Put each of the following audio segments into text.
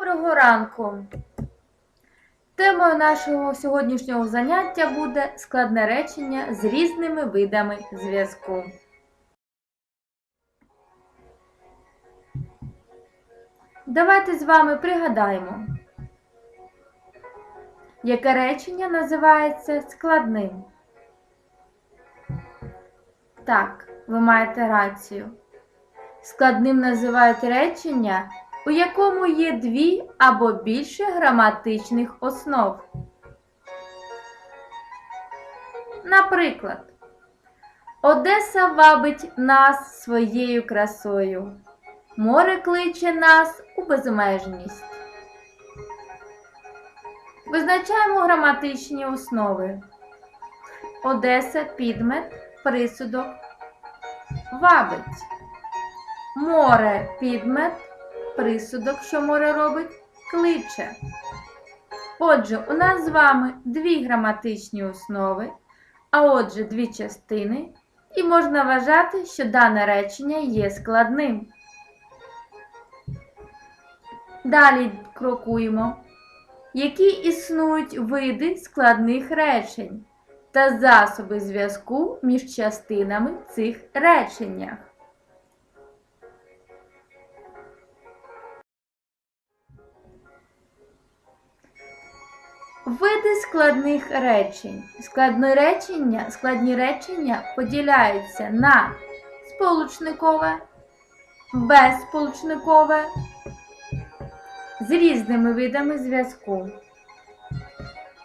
Доброго ранку! Темою нашого сьогоднішнього заняття буде складне речення з різними видами зв'язку. Давайте з вами пригадаємо, яке речення називається складним. Так, ви маєте рацію. Складним називають речення, у якому є дві або більше граматичних основ. Наприклад, Одеса вабить нас своєю красою. Море кличе нас у безмежність. Визначаємо граматичні основи. Одеса підмет, присудок, вабить. Море підмет, присудок, що море робить, кличе. Отже, у нас з вами дві граматичні основи, а отже, дві частини, і можна вважати, що дане речення є складним. Далі крокуємо. Які існують види складних речень та засоби зв'язку між частинами цих реченнях? Види складних речень. Складні речення, складні речення поділяються на сполучникове, безсполучникове з різними видами зв'язку.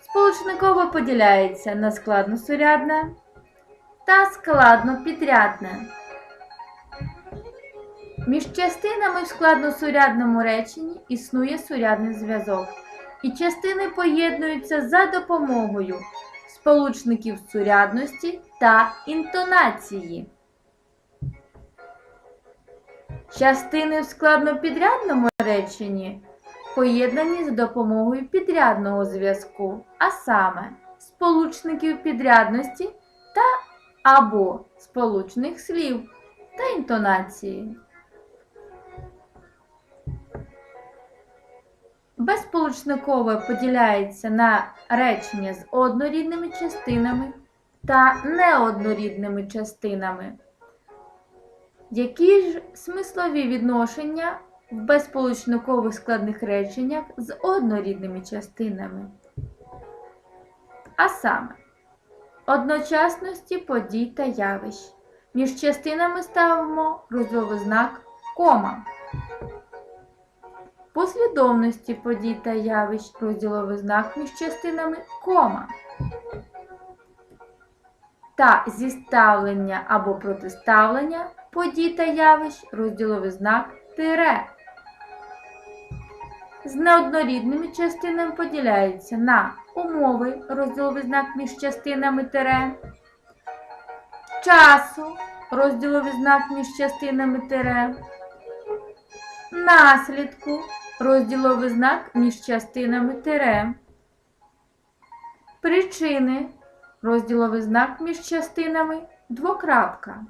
Сполучникове поділяється на складносурядне та складнопідрядне. Між частинами в складносурядному реченні існує сурядний зв'язок і частини поєднуються за допомогою сполучників сурядності та інтонації. Частини в складнопідрядному реченні поєднані за допомогою підрядного зв'язку, а саме сполучників підрядності та або сполучних слів та інтонації. Безсполучникове поділяється на речення з однорідними частинами та неоднорідними частинами. Які ж смислові відношення в безсполучникових складних реченнях з однорідними частинами? А саме, одночасності подій та явищ. Між частинами ставимо розділовий знак кома. Послідовності подій та явищ розділовий знак між частинами кома. Та зіставлення або протиставлення подій та явищ розділовий знак тире. З неоднорідними частинами поділяються на умови розділовий знак між частинами тире, часу розділовий знак між частинами тире, наслідку розділовий знак між частинами тире, причини. Розділовий знак між частинами двокрапка,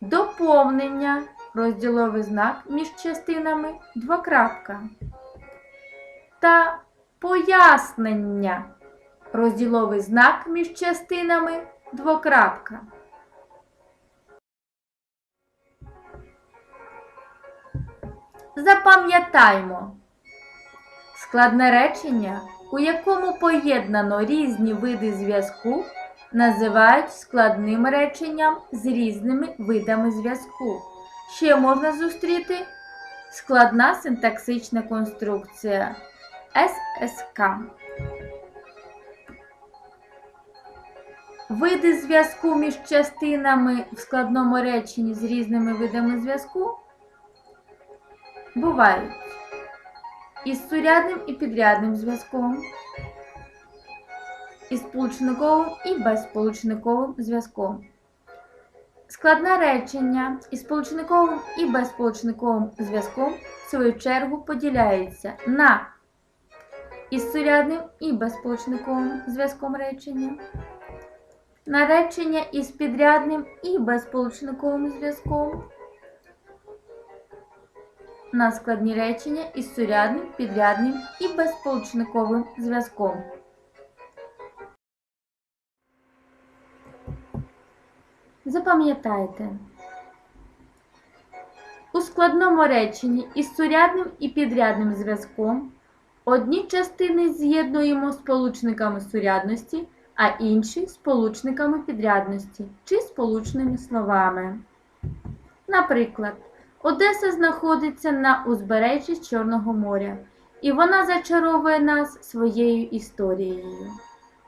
доповнення. Розділовий знак між частинами двокрапка. Та пояснення. Розділовий знак між частинами двокрапка. Запам'ятаймо складне речення, у якому поєднано різні види зв'язку, називають складним реченням з різними видами зв'язку. Ще можна зустріти складна синтаксична конструкція ССК. Види зв'язку між частинами в складному реченні з різними видами зв'язку бувають із сурядним і підрядним зв'язком, із сполучниковим і безсполучниковим зв'язком. Складне речення. Із сполучниковим і безсполучниковим зв'язком в свою чергу поділяється на із сурядним і безсполучниковим зв'язком речення, на речення із підрядним і безсполучниковим зв'язком, на складні речення із сурядним, підрядним і безполучниковим зв'язком. Запам'ятайте. У складному реченні із сурядним і підрядним зв'язком одні частини з'єднуємо сполучниками сурядності, а інші сполучниками підрядності чи сполучними словами. Наприклад, Одеса знаходиться на узбережжі Чорного моря, і вона зачаровує нас своєю історією,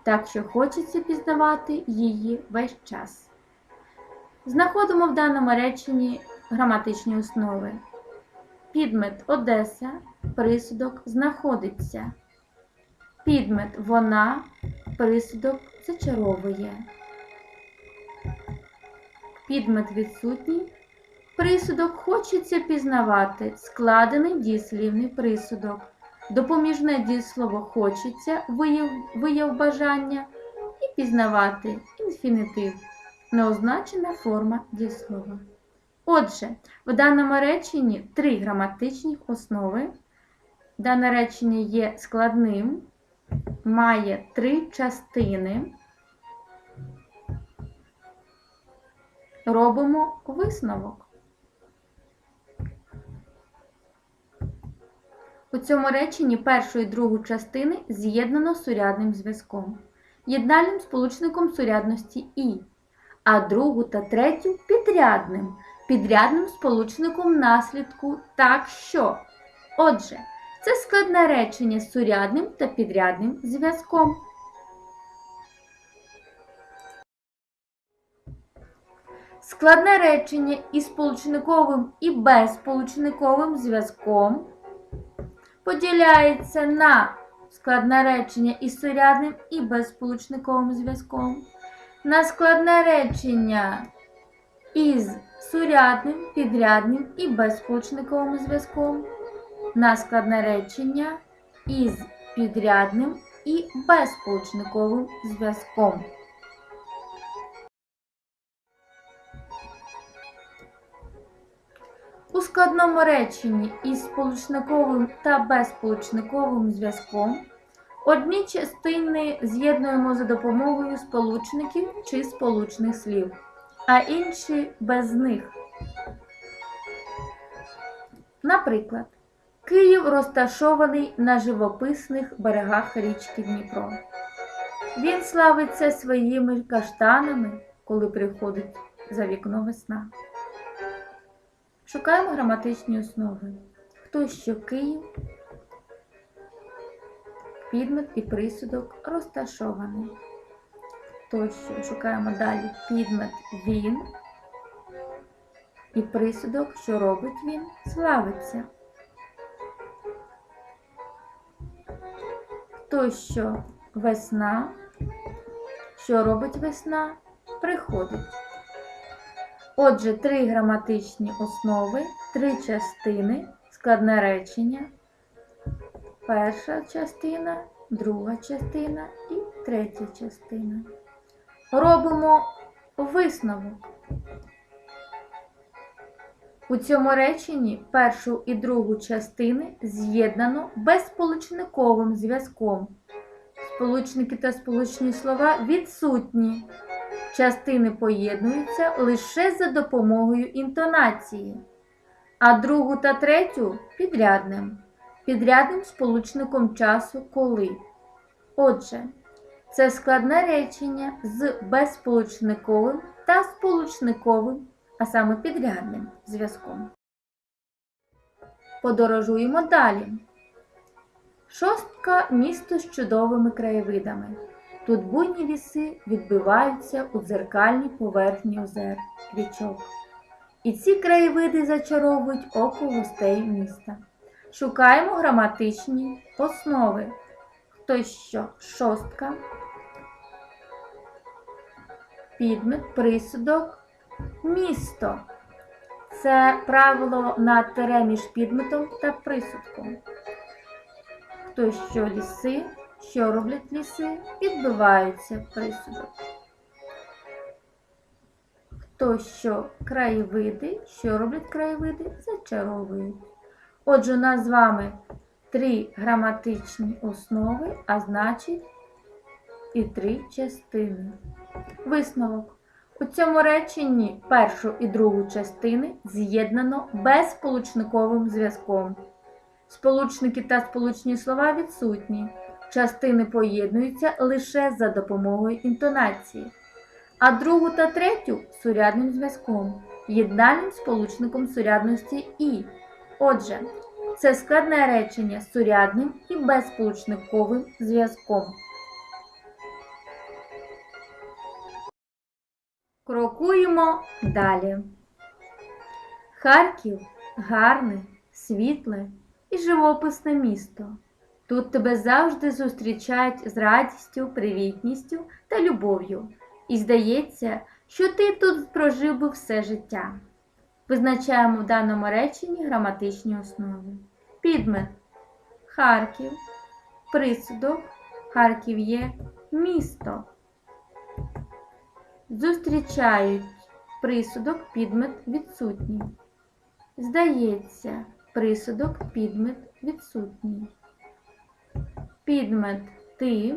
так що хочеться пізнавати її весь час. Знаходимо в даному реченні граматичні основи. Підмет Одеса, присудок знаходиться. Підмет вона, присудок зачаровує. Підмет відсутній. Присудок хочеться пізнавати складений дієслівний присудок. Допоміжне дієслово хочеться вияв, вияв бажання і пізнавати інфінітив неозначена форма дієслова. Отже, в даному реченні три граматичні основи. Дане речення є складним, має три частини. Робимо висновок. У цьому реченні першу і другу частини з'єднано сурядним зв'язком, єднальним сполучником сурядності і, а другу та третю підрядним, підрядним сполучником наслідку так що. Отже, це складне речення з сурядним та підрядним зв'язком. Складне речення із сполучниковим і безсполучниковим зв'язком поділяється на складне речення із сурядним і безсполучниковим зв'язком, на складне речення із сурядним, підрядним і безсполучниковим зв'язком, на складне речення із підрядним і безсполучниковим зв'язком. У складному реченні із сполучниковим та безсполучниковим зв'язком одні частини з'єднуємо за допомогою сполучників чи сполучних слів, а інші без них. Наприклад, Київ розташований на живописних берегах річки Дніпро. Він славиться своїми каштанами, коли приходить за вікно весна. Шукаємо граматичні основи. Хто що Київ, підмет і присудок розташований. Хто що шукаємо далі підмет він і присудок, що робить він, славиться. Хто що весна, що робить весна, приходить. Отже, три граматичні основи, три частини, складне речення, перша частина, друга частина і третя частина. Робимо висновок. У цьому реченні першу і другу частини з'єднано безсполучниковим зв'язком. Сполучники та сполучні слова відсутні. Частини поєднуються лише за допомогою інтонації, а другу та третю підрядним, підрядним сполучником часу коли. Отже, це складне речення з безсполучниковим та сполучниковим, а саме підрядним зв'язком. Подорожуємо далі. Шостка місто з чудовими краєвидами. Тут буйні ліси відбиваються у дзеркальній поверхні озер, річок. І ці краєвиди зачаровують око гостей міста. Шукаємо граматичні основи. Хто що? Шостка, підмет, присудок, місто. Це правило на тире між підметом та присудком. Хто що ліси, що роблять ліси, підбиваються присудок. Хто що краєвиди, що роблять краєвиди, зачаровують. Отже, у нас з вами три граматичні основи, а значить і три частини. Висновок. У цьому реченні першу і другу частини з'єднано безсполучниковим зв'язком. Сполучники та сполучні слова відсутні. Частини поєднуються лише за допомогою інтонації, а другу та третю сурядним зв'язком, єднальним сполучником сурядності і. Отже, це складне речення з сурядним і безсполучниковим зв'язком. Крокуємо далі. Харків гарне, світле і живописне місто. Тут тебе завжди зустрічають з радістю, привітністю та любов'ю. І здається, що ти тут прожив би все життя. Визначаємо в даному реченні граматичні основи. Підмет Харків, присудок Харків є місто. Зустрічають присудок, підмет відсутній. Здається, присудок, підмет відсутній. Підмет ти.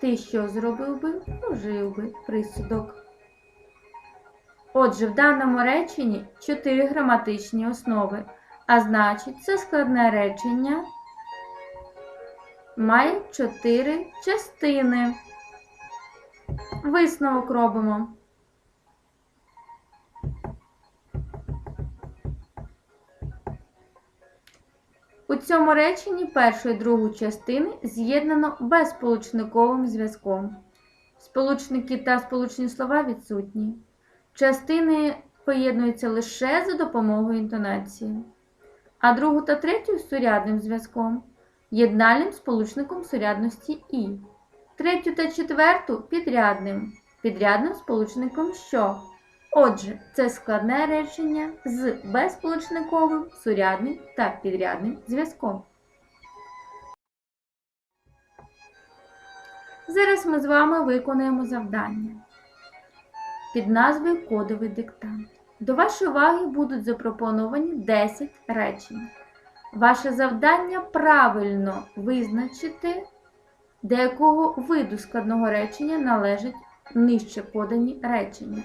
Ти що зробив би? Вжив би присудок. Отже, в даному реченні чотири граматичні основи, а значить, це складне речення має чотири частини. Висновок робимо. Цьому реченні першу і другу частини з'єднано безсполучниковим зв'язком. Сполучники та сполучні слова відсутні. Частини поєднуються лише за допомогою інтонації, а другу та третю сурядним зв'язком, єднальним сполучником сурядності і, третю та четверту підрядним, підрядним сполучником що. Отже, це складне речення з безсполучниковим, сурядним та підрядним зв'язком. Зараз ми з вами виконаємо завдання під назвою Кодовий диктант. До вашої уваги будуть запропоновані 10 речень. Ваше завдання правильно визначити, до якого виду складного речення належать нижче подані речення.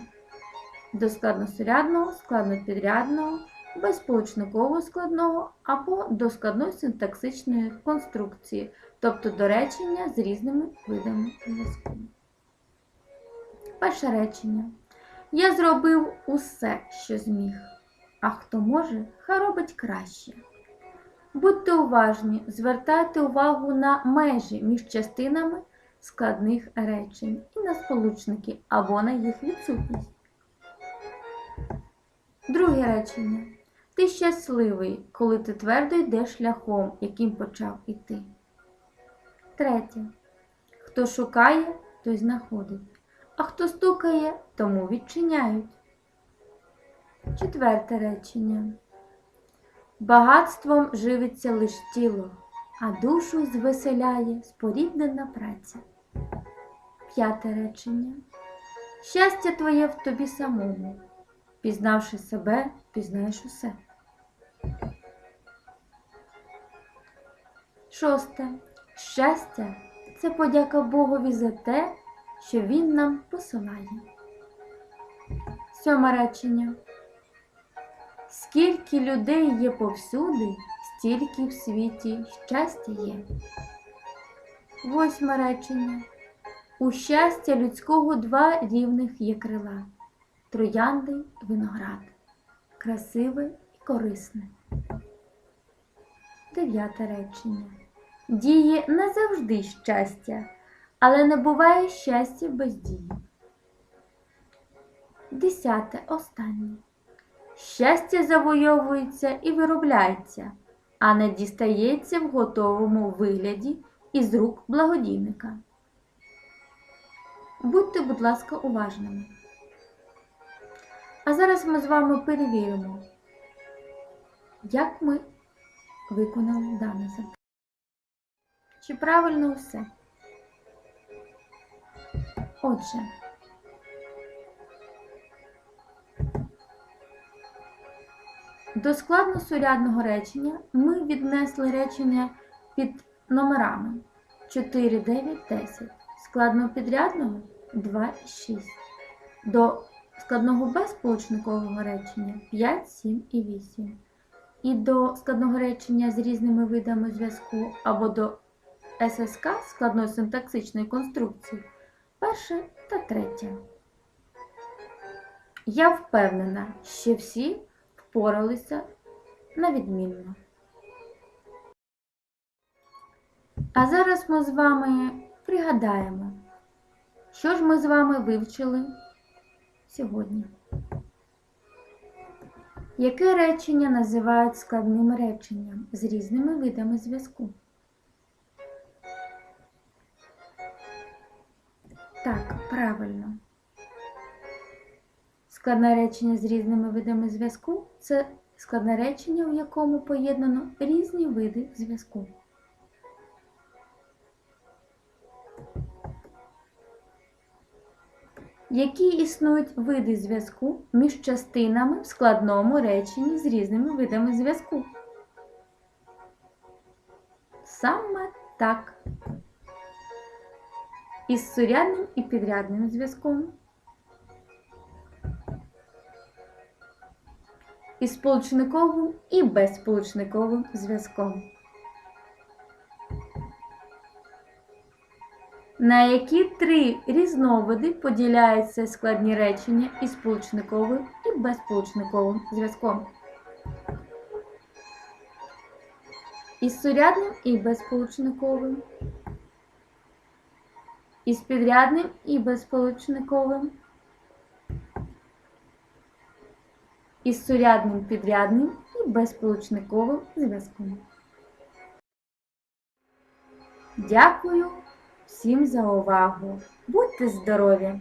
До складносурядного, складнопідрядного, безсполучникового складного або до складної синтаксичної конструкції, тобто до речення з різними видами зв'язку. Перше речення. Я зробив усе, що зміг, а хто може, хай робить краще. Будьте уважні, звертайте увагу на межі між частинами складних речень і на сполучники або на їх відсутність. Друге речення. Ти щасливий, коли ти твердо йдеш шляхом, яким почав іти. Третє. Хто шукає, той знаходить, а хто стукає, тому відчиняють. Четверте речення. Багатством живиться лиш тіло, а душу звеселяє споріднена праця. П'яте речення. Щастя твоє в тобі самому. Пізнавши себе, пізнаєш усе. Шосте. Щастя це подяка Богові за те, що Він нам посилає. Сьоме речення. Скільки людей є повсюди, стільки в світі щастя є. Восьме речення. У щастя людського два рівних є крила троянди і виноград, красиве і корисне. Дев'яте речення. Діє не завжди щастя, але не буває щастя без дії. Десяте останнє. Щастя завойовується і виробляється, а не дістається в готовому вигляді із рук благодійника. Будьте, будь ласка, уважними. А зараз ми з вами перевіримо, як ми виконали дане завдання. Чи правильно все? Отже, До складносурядного речення ми віднесли речення під номерами 4, 9, 10. Складнопідрядного 2 і 6. До складного безполучникового речення 5, 7 і 8. І до складного речення з різними видами зв'язку або до ССК складної синтаксичної конструкції перше та третє. Я впевнена, що всі впоралися на відмінно. А зараз ми з вами пригадаємо, що ж ми з вами вивчили сьогодні. Яке речення називають складним реченням з різними видами зв'язку? Так, правильно. Складне речення з різними видами зв'язку це складне речення, у якому поєднано різні види зв'язку. Які існують види зв'язку між частинами в складному реченні з різними видами зв'язку? Саме так. Із сурядним і підрядним зв'язком. Із сполучниковим і безсполучниковим зв'язком. На які три різновиди поділяються складні речення із сполучниковим і безсполучниковим зв'язком? Із сурядним і безсполучниковим, із підрядним і безсполучниковим, із сурядним підрядним і безсполучниковим зв'язком. Дякую всім за увагу. Будьте здорові!